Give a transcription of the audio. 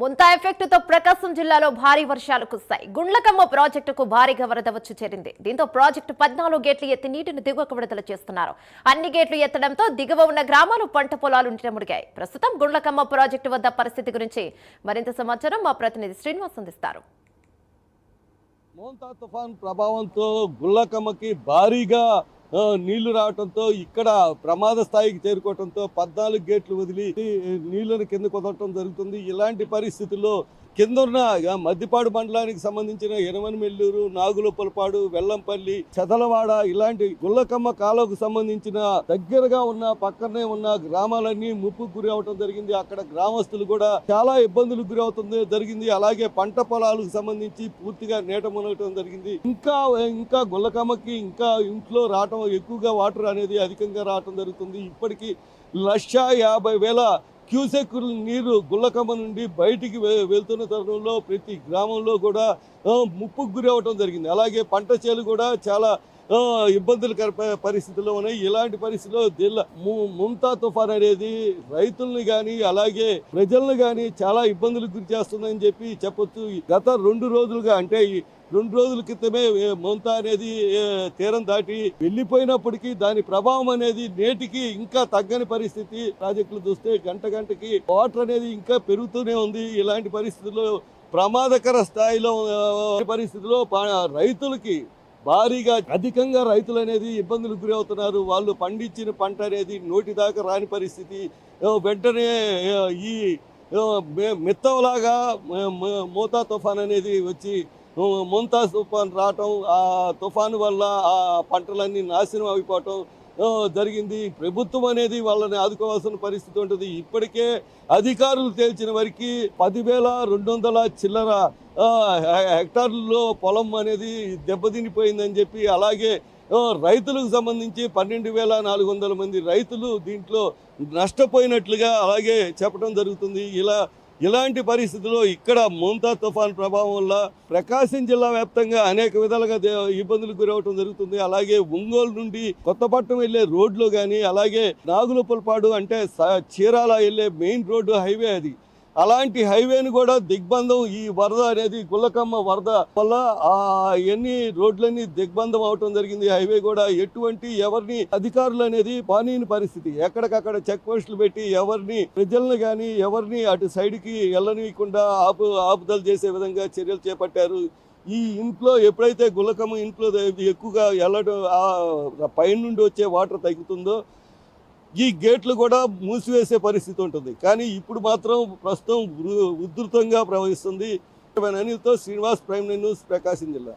ముంతా ఎఫెక్టుతో ప్రకాశం జిల్లాలో భారీ వర్షాలు కుస్తాయి గుండ్లకమ్మ ప్రాజెక్టుకు భారీగా వరద వచ్చి చేరింది. దీంతో ప్రాజెక్టు పద్నాలుగు గేట్లు ఎత్తి నీటిని దిగువకు విడుదల చేస్తున్నారు. అన్ని గేట్లు ఎత్తడంతో దిగువ ఉన్న గ్రామాలు పంట పొలాలు నీట ప్రస్తుతం గుండ్లకమ్మ ప్రాజెక్టు వద్ద పరిస్థితి గురించి మరింత సమాచారం మా ప్రతినిధి శ్రీనివాస్ అందిస్తారు. మోంతా తుఫాన్ ప్రభావంతో గుళ్ళకమ్మకి భారీగా నీళ్ళు రావడంతో ఇక్కడ ప్రమాద స్థాయికి చేరుకోవడంతో పద్నాలుగు గేట్లు వదిలి నీళ్ళను కింద కుదరటం జరుగుతుంది. ఇలాంటి పరిస్థితుల్లో కింద ఉన్న మద్దిపాడు మండలానికి సంబంధించిన ఎనమనమెల్లూరు నాగులొప్పలపాడు వెల్లంపల్లి చదలవాడ ఇలాంటి గుల్లకమ్మ కాలకు సంబంధించిన దగ్గరగా ఉన్న పక్కనే ఉన్న గ్రామాలన్నీ ముప్పుకు గురి అవటం జరిగింది. అక్కడ గ్రామస్తులు కూడా చాలా ఇబ్బందులకు గురి అవుతుంది జరిగింది. అలాగే పంట పొలాలకు సంబంధించి పూర్తిగా నీట మునగటం జరిగింది. ఇంకా ఇంకా గుల్లకమ్మకి ఇంకా ఇంట్లో రావటం ఎక్కువగా వాటర్ అనేది అధికంగా రావటం జరుగుతుంది. ఇప్పటికీ లక్ష యాభై వేల క్యూసెక్ నీరు గుల్లకమ్మ నుండి బయటికి వె- వెళ్తున్న తరుణంలో ప్రతి గ్రామంలో కూడా ముప్పుకు గురి అవ్వటం జరిగింది. అలాగే పంట చేలు కూడా చాలా ఆ, ఇబ్బందులకర పరిస్థితుల్లో ఉన్నాయి. ఇలాంటి పరిస్థితుల్లో జిల్లా ముంతా తుఫాన్ అనేది రైతుల్ని కానీ అలాగే ప్రజల్ని కానీ చాలా ఇబ్బందులకు గురి చేస్తుందని చెప్పి చెప్పొచ్చు. గత రెండు రోజులుగా అంటే రెండు రోజుల క్రితమే ఏ, మొంతా అనేది తీరం దాటి వెళ్ళిపోయినప్పటికీ దాని ప్రభావం అనేది నేటికి ఇంకా తగ్గని పరిస్థితి. ప్రాజెక్టులు చూస్తే గంట గంటకి వాటర్ అనేది ఇంకా పెరుగుతూనే ఉంది. ఇలాంటి పరిస్థితుల్లో ప్రమాదకర స్థాయిలో ఆ, పరిస్థితుల్లో రైతులకి భారీగా అధికంగా రైతులు అనేది ఇబ్బందులు గురి అవుతున్నారు వాళ్ళు పండించిన పంట అనేది నోటి దాకా రాని పరిస్థితి. వెంటనే ఈ ఆ, మెత్తవలాగా మోతా తుఫాన్ అనేది వచ్చి ఆ, తుఫాన్ రావటం ఆ తుఫాను వల్ల ఆ పంటలన్నీ నాశనం అయిపోవటం జరిగింది. ప్రభుత్వం అనేది వాళ్ళని ఆదుకోవాల్సిన పరిస్థితి ఉంటుంది. ఇప్పటికే అధికారులు తేల్చిన వరకు పదివేల రెండు వందల చిల్లర హెక్టార్లో హెక్టార్లలో పొలం అనేది దెబ్బతినిపోయిందని చెప్పి అలాగే రైతులకు సంబంధించి పన్నెండు వేల నాలుగు వందల మంది రైతులు దీంట్లో నష్టపోయినట్లుగా అలాగే చెప్పడం జరుగుతుంది. ఇలా ఇలాంటి పరిస్థితుల్లో ఇక్కడ మోంతా తుఫాన్ ప్రభావం వల్ల ప్రకాశం జిల్లా వ్యాప్తంగా అనేక విధాలుగా ఇబ్బందులు ఇబ్బందులకు గురవటం జరుగుతుంది. అలాగే ఒంగోలు నుండి కొత్తపట్నం వెళ్ళే రోడ్లు కానీ అలాగే నాగులపల్పాడు అంటే చీరాల వెళ్ళే మెయిన్ రోడ్డు హైవే అది. అలాంటి హైవేని కూడా దిగ్బంధం ఈ వరద అనేది గుల్లకమ్మ వరద వల్ల ఆ ఎన్ని రోడ్లన్నీ దిగ్బంధం అవటం జరిగింది. హైవే కూడా ఎటువంటి ఎవరిని అధికారులు అనేది పానీని పరిస్థితి. ఎక్కడికక్కడ చెక్ పోస్టులు పెట్టి ఎవరిని ప్రజలను కానీ ఎవరిని అటు సైడ్కి వెళ్ళనీయకుండా ఆపు ఆపుదల చేసే విధంగా చర్యలు చేపట్టారు. ఈ ఇంట్లో ఎప్పుడైతే గుల్లకమ్మ ఇంట్లో ఎక్కువగా వెళ్ళడం ఆ పైన నుండి వచ్చే వాటర్ తగ్గుతుందో ఈ గేట్లు కూడా మూసివేసే పరిస్థితి ఉంటుంది. కానీ ఇప్పుడు మాత్రం ప్రస్తుతం ఉధృతంగా ప్రవహిస్తుంది. అనిల్తో శ్రీనివాస్ ప్రైమ్ న్యూస్ ప్రకాశం జిల్లా.